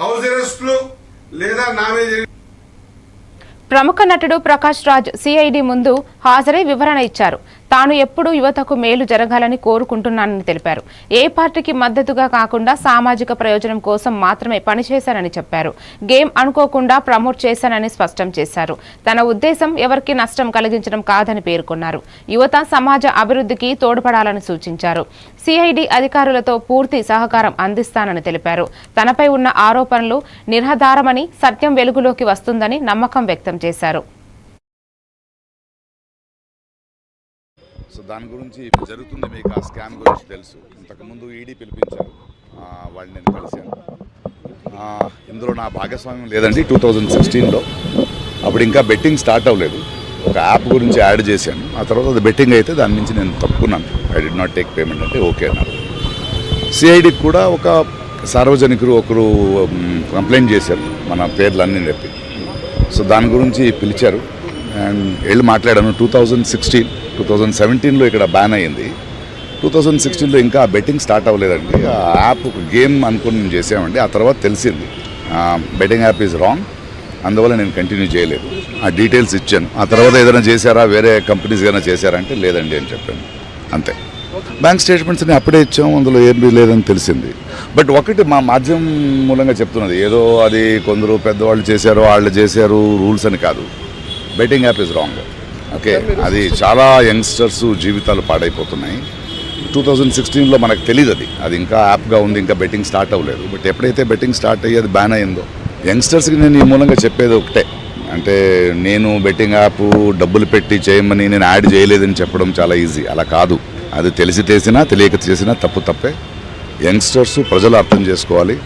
House అరెస్ట్లు లేదా నామే ప్రముఖ నటుడు ప్రకాష్ రాజ్ సిఐడి ముందు హాజరై వివరణ ఇచ్చారు. తాను ఎప్పుడూ యువతకు మేలు జరగాలని కోరుకుంటున్నానని తెలిపారు. ఏ పార్టీకి మద్దతుగా కాకుండా సామాజిక ప్రయోజనం కోసం మాత్రమే పనిచేశానని చెప్పారు. గేమ్ అనుకోకుండా ప్రమోట్ చేశానని స్పష్టం చేశారు. తన ఉద్దేశం ఎవరికి నష్టం కలిగించడం కాదని పేర్కొన్నారు. యువత సమాజ అభివృద్ధికి తోడ్పడాలని సూచించారు. సిఐడి అధికారులతో పూర్తి సహకారం అందిస్తానని తెలిపారు. తనపై ఉన్న ఆరోపణలు నిర్హధారమని సత్యం వెలుగులోకి వస్తుందని నమ్మకం వ్యక్తం చేశారు. సో దాని గురించి ఇప్పుడు జరుగుతుంది మీకు ఆ స్కామ్ గురించి తెలుసు. ఇంతకుముందు ఈడీ పిలిపించారు. వాళ్ళు వాళ్ళని నేను కలిశాను. ఇందులో నా భాగస్వామ్యం లేదండి. టూ థౌజండ్ సిక్స్టీన్లో అప్పుడు ఇంకా బెట్టింగ్ స్టార్ట్ అవ్వలేదు. ఒక యాప్ గురించి యాడ్ చేశాను. ఆ తర్వాత అది బెట్టింగ్ అయితే దాని నుంచి నేను తప్పుకున్నాను. I did not take payment అంటే ఓకే అన్నారు. సిఐడికి కూడా ఒక సార్వజనికులు ఒకరు కంప్లైంట్ చేశారు. మన పేర్లన్నీ చెప్పి. సో దాని గురించి పిలిచారు. అండ్ వెళ్ళి మాట్లాడాను. Two thousand sixteen two thousand సెవెంటీన్లో ఇక్కడ బ్యాన్ అయ్యింది. టూ థౌజండ్ సిక్స్టీన్లో ఇంకా బెట్టింగ్ స్టార్ట్ అవ్వలేదండి. ఆ యాప్ గేమ్ అనుకుని మేము చేసామండి ఆ తర్వాత తెలిసింది. బెట్టింగ్ యాప్ ఈజ్ రాంగ్ అందువల్ల నేను కంటిన్యూ చేయలేదు. ఆ డీటెయిల్స్ ఇచ్చాను. ఆ తర్వాత ఏదైనా చేశారా? వేరే కంపెనీస్ ఏదైనా చేశారా అంటే లేదండి అని చెప్పాను. అంతే. బ్యాంక్ స్టేట్మెంట్స్ని అప్పుడే ఇచ్చాము. అందులో ఏమీ లేదని తెలిసింది. బట్ ఒకటి మా మాధ్యమం మూలంగా చెప్తున్నది. ఏదో అది కొందరు పెద్దవాళ్ళు చేశారు వాళ్ళు చేశారు రూల్స్ అని కాదు. Betting app is wrong okay అది చాలా యంగ్స్టర్స్ జీవితాలు పాడైపోతున్నాయి. టూ థౌజండ్ సిక్స్టీన్లో మనకు తెలియదు అది. అది ఇంకా యాప్గా ఉంది ఇంకా బెట్టింగ్ స్టార్ట్ అవ్వలేదు. బట్ ఎప్పుడైతే బెట్టింగ్ స్టార్ట్ అయ్యి అది బ్యాన్ అయిందో యంగ్స్టర్స్కి నేను ఈ మూలంగా చెప్పేది ఒకటే. అంటే నేను బెట్టింగ్ యాప్ డబ్బులు పెట్టి చేయమని నేను యాడ్ చేయలేదని చెప్పడం చాలా ఈజీ అలా కాదు. అది తెలిసి చేసినా తెలియక చేసినా తప్పు తప్పే. యంగ్స్టర్స్ ప్రజలు అర్థం చేసుకోవాలి.